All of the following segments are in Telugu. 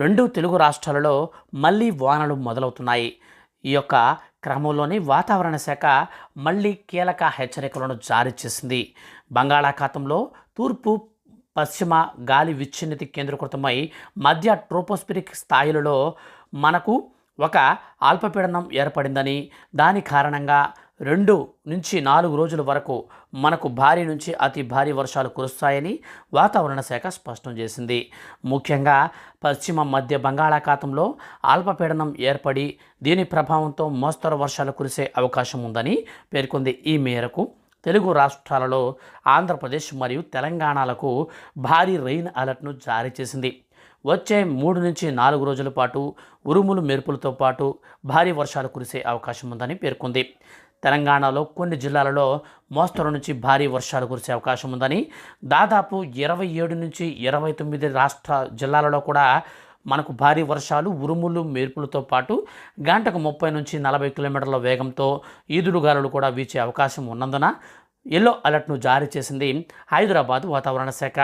రెండు తెలుగు రాష్ట్రాలలో మళ్ళీ వానలు మొదలవుతున్నాయి. ఈ యొక్క క్రమంలోనే వాతావరణ శాఖ మళ్ళీ కీలక హెచ్చరికలను జారీ చేసింది. బంగాళాఖాతంలో తూర్పు పశ్చిమ గాలి విచ్ఛిన్నతి కేంద్రీకృతమై మధ్య ట్రోపోస్పిరిక్ స్థాయిలలో మనకు ఒక అల్పపీడనం ఏర్పడిందని దాని కారణంగా రెండు నుంచి నాలుగు రోజుల వరకు మనకు భారీ నుంచి అతి భారీ వర్షాలు కురుస్తాయని వాతావరణ శాఖ స్పష్టం చేసింది. ముఖ్యంగా పశ్చిమ మధ్య బంగాళాఖాతంలో అల్పపీడనం ఏర్పడి దీని ప్రభావంతో మోస్తరు వర్షాలు కురిసే అవకాశం ఉందని పేర్కొంది. ఈ మేరకు తెలుగు రాష్ట్రాలలో ఆంధ్రప్రదేశ్ మరియు తెలంగాణలకు భారీ రెయిన్ అలర్ట్ను జారీ చేసింది. వచ్చే మూడు నుంచి నాలుగు రోజుల పాటు ఉరుములు మెరుపులతో పాటు భారీ వర్షాలు కురిసే అవకాశం ఉందని పేర్కొంది. తెలంగాణలో కొన్ని జిల్లాలలో మోస్తరు నుంచి భారీ వర్షాలు కురిసే అవకాశం ఉందని దాదాపు ఇరవై ఏడు నుంచి ఇరవై తొమ్మిది రాష్ట్ర జిల్లాలలో కూడా మనకు భారీ వర్షాలు ఉరుములు మెరుపులతో పాటు గంటకు ముప్పై నుంచి నలభై కిలోమీటర్ల వేగంతో ఈదురుగాలులు కూడా వీచే అవకాశం ఉన్నందున ఎల్లో అలర్ట్ను జారీ చేసింది హైదరాబాద్ వాతావరణ శాఖ.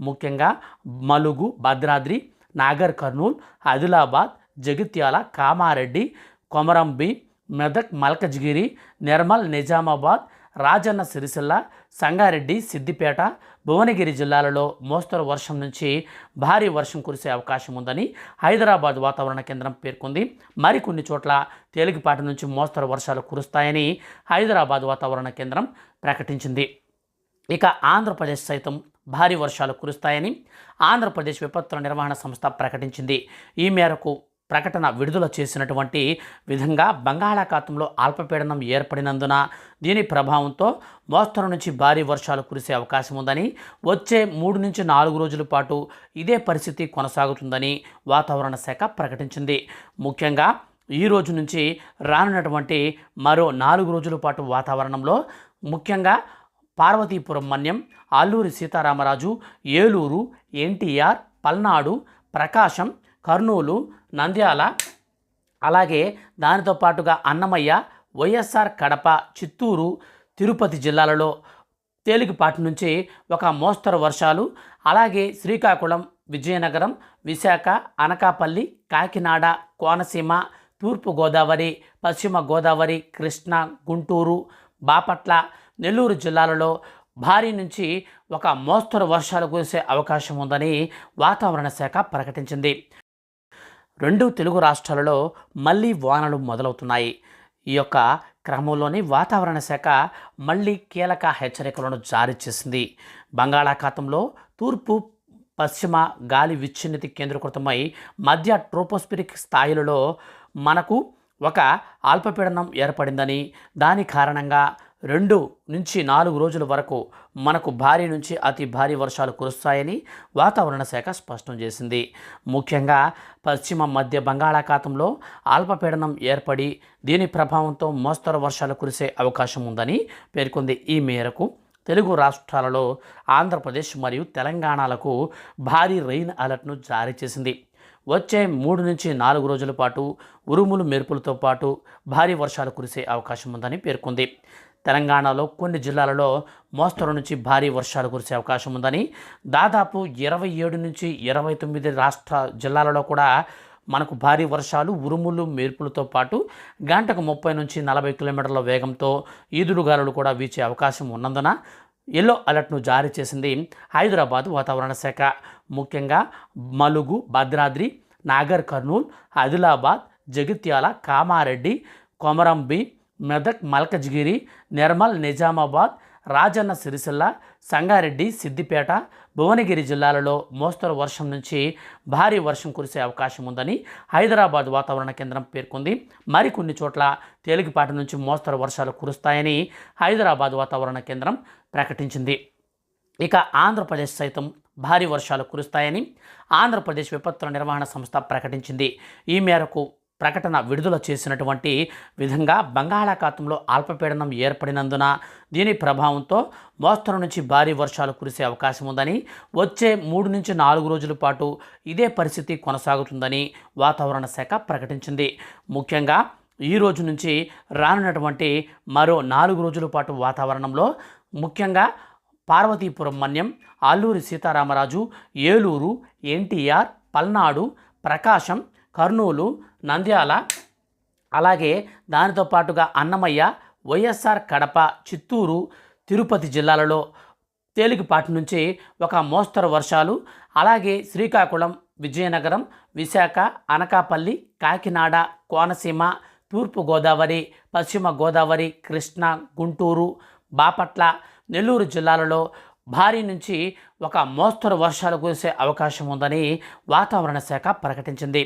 ముఖ్యంగా మలుగు భద్రాద్రి నాగర్ కర్నూల్ ఆదిలాబాద్ జగిత్యాల కామారెడ్డి కొమరంబి మెదక్ మల్కజ్గిరి నిర్మల్ నిజామాబాద్ రాజన్న సిరిసిల్ల సంగారెడ్డి సిద్దిపేట భువనగిరి జిల్లాలలో మోస్తరు వర్షం నుంచి భారీ వర్షం కురిసే అవకాశం ఉందని హైదరాబాద్ వాతావరణ కేంద్రం పేర్కొంది. మరికొన్ని చోట్ల తేలికపాటి నుంచి మోస్తరు వర్షాలు కురుస్తాయని హైదరాబాద్ వాతావరణ కేంద్రం ప్రకటించింది. ఇక ఆంధ్రప్రదేశ్ సైతం భారీ వర్షాలు కురుస్తాయని ఆంధ్రప్రదేశ్ విపత్తుల నిర్వహణ సంస్థ ప్రకటించింది. ఈ మేరకు ప్రకటన విడుదల చేసినటువంటి విధంగా బంగాళాఖాతంలో అల్పపీడనం ఏర్పడినందున దీని ప్రభావంతో మోస్తరు నుంచి భారీ వర్షాలు కురిసే అవకాశం ఉందని వచ్చే మూడు నుంచి నాలుగు రోజుల పాటు ఇదే పరిస్థితి కొనసాగుతుందని వాతావరణ శాఖ ప్రకటించింది. ముఖ్యంగా ఈ రోజు నుంచి రానున్నటువంటి మరో నాలుగు రోజుల పాటు వాతావరణంలో ముఖ్యంగా పార్వతీపురం మన్యం అల్లూరి సీతారామరాజు ఏలూరు ఎన్టీఆర్ పల్నాడు ప్రకాశం కర్నూలు నంద్యాల అలాగే దానితో పాటుగా అన్నమయ్య వైఎస్ఆర్ కడప చిత్తూరు తిరుపతి జిల్లాలలో తేలికపాటి నుంచి ఒక మోస్తరు వర్షాలు. అలాగే శ్రీకాకుళం విజయనగరం విశాఖ అనకాపల్లి కాకినాడ కోనసీమ తూర్పు గోదావరి పశ్చిమ గోదావరి కృష్ణా గుంటూరు బాపట్ల నెల్లూరు జిల్లాలలో భారీ నుంచి ఒక మోస్తరు వర్షాలు కురిసే అవకాశం ఉందని వాతావరణ శాఖ ప్రకటించింది. రెండు తెలుగు రాష్ట్రాలలో మళ్ళీ వానలు మొదలవుతున్నాయి. ఈ యొక్క క్రమంలోనే వాతావరణ శాఖ మళ్ళీ కీలక హెచ్చరికలను జారీ చేసింది. బంగాళాఖాతంలో తూర్పు పశ్చిమ గాలి విచ్ఛిన్నతి కేంద్రీకృతమై మధ్య ట్రోపోస్పిరిక్ స్థాయిలలో మనకు ఒక అల్పపీడనం ఏర్పడిందని దాని కారణంగా రెండు నుంచి నాలుగు రోజుల వరకు మనకు భారీ నుంచి అతి భారీ వర్షాలు కురుస్తాయని వాతావరణ శాఖ స్పష్టం చేసింది. ముఖ్యంగా పశ్చిమ మధ్య బంగాళాఖాతంలో అల్పపీడనం ఏర్పడి దీని ప్రభావంతో మోస్తరు వర్షాలు కురిసే అవకాశం ఉందని పేర్కొంది. ఈ మేరకు తెలుగు రాష్ట్రాలలో ఆంధ్రప్రదేశ్ మరియు తెలంగాణలకు భారీ రెయిన్ అలర్ట్ను జారీ చేసింది. వచ్చే మూడు నుంచి నాలుగు రోజుల పాటు ఉరుములు మెరుపులతో పాటు భారీ వర్షాలు కురిసే అవకాశం ఉందని పేర్కొంది. తెలంగాణలో కొన్ని జిల్లాలలో మోస్తరు నుంచి భారీ వర్షాలు కురిసే అవకాశం ఉందని దాదాపు ఇరవై ఏడు నుంచి ఇరవై తొమ్మిది రాష్ట్ర జిల్లాలలో కూడా మనకు భారీ వర్షాలు ఉరుములు మెరుపులతో పాటు గంటకు ముప్పై నుంచి నలభై కిలోమీటర్ల వేగంతో ఈదురుగాలులు కూడా వీచే అవకాశం ఉన్నందున ఎల్లో అలర్ట్ను జారీ చేసింది హైదరాబాద్ వాతావరణ శాఖ. ముఖ్యంగా మలుగు భద్రాద్రి నాగర్ కర్నూల్ ఆదిలాబాద్ జగిత్యాల కామారెడ్డి కొమరంబి మెదక్ మల్కజ్గిరి నిర్మల్ నిజామాబాద్ రాజన్న సిరిసిల్ల సంగారెడ్డి సిద్దిపేట భువనగిరి జిల్లాలలో మోస్తరు వర్షం నుంచి భారీ వర్షం కురిసే అవకాశం ఉందని హైదరాబాద్ వాతావరణ కేంద్రం పేర్కొంది. మరికొన్ని చోట్ల తేలికపాటి నుంచి మోస్తరు వర్షాలు కురుస్తాయని హైదరాబాద్ వాతావరణ కేంద్రం ప్రకటించింది. ఇక ఆంధ్రప్రదేశ్ సైతం భారీ వర్షాలు కురుస్తాయని ఆంధ్రప్రదేశ్ విపత్తుల నిర్వహణ సంస్థ ప్రకటించింది. ఈ మేరకు ప్రకటన విడుదల చేసినటువంటి విధంగా బంగాళాఖాతంలో అల్పపీడనం ఏర్పడినందున దీని ప్రభావంతో మోస్తరు నుంచి భారీ వర్షాలు కురిసే అవకాశం ఉందని వచ్చే మూడు నుంచి నాలుగు రోజుల పాటు ఇదే పరిస్థితి కొనసాగుతుందని వాతావరణ శాఖ ప్రకటించింది. ముఖ్యంగా ఈ రోజు నుంచి రానున్నటువంటి మరో నాలుగు రోజుల పాటు వాతావరణంలో ముఖ్యంగా పార్వతీపురం మన్యం అల్లూరి సీతారామరాజు ఏలూరు ఎన్టీఆర్ పల్నాడు ప్రకాశం కర్నూలు నంద్యాల అలాగే దానితో పాటుగా అన్నమయ్య వైఎస్ఆర్ కడప చిత్తూరు తిరుపతి జిల్లాలలో తేలికపాటి నుంచి ఒక మోస్తరు వర్షాలు. అలాగే శ్రీకాకుళం విజయనగరం విశాఖ అనకాపల్లి కాకినాడ కోనసీమ తూర్పు గోదావరి పశ్చిమ గోదావరి కృష్ణా గుంటూరు బాపట్ల నెల్లూరు జిల్లాలలో భారీ నుంచి ఒక మోస్తరు వర్షాలు కురిసే అవకాశం ఉందని వాతావరణ శాఖ ప్రకటించింది.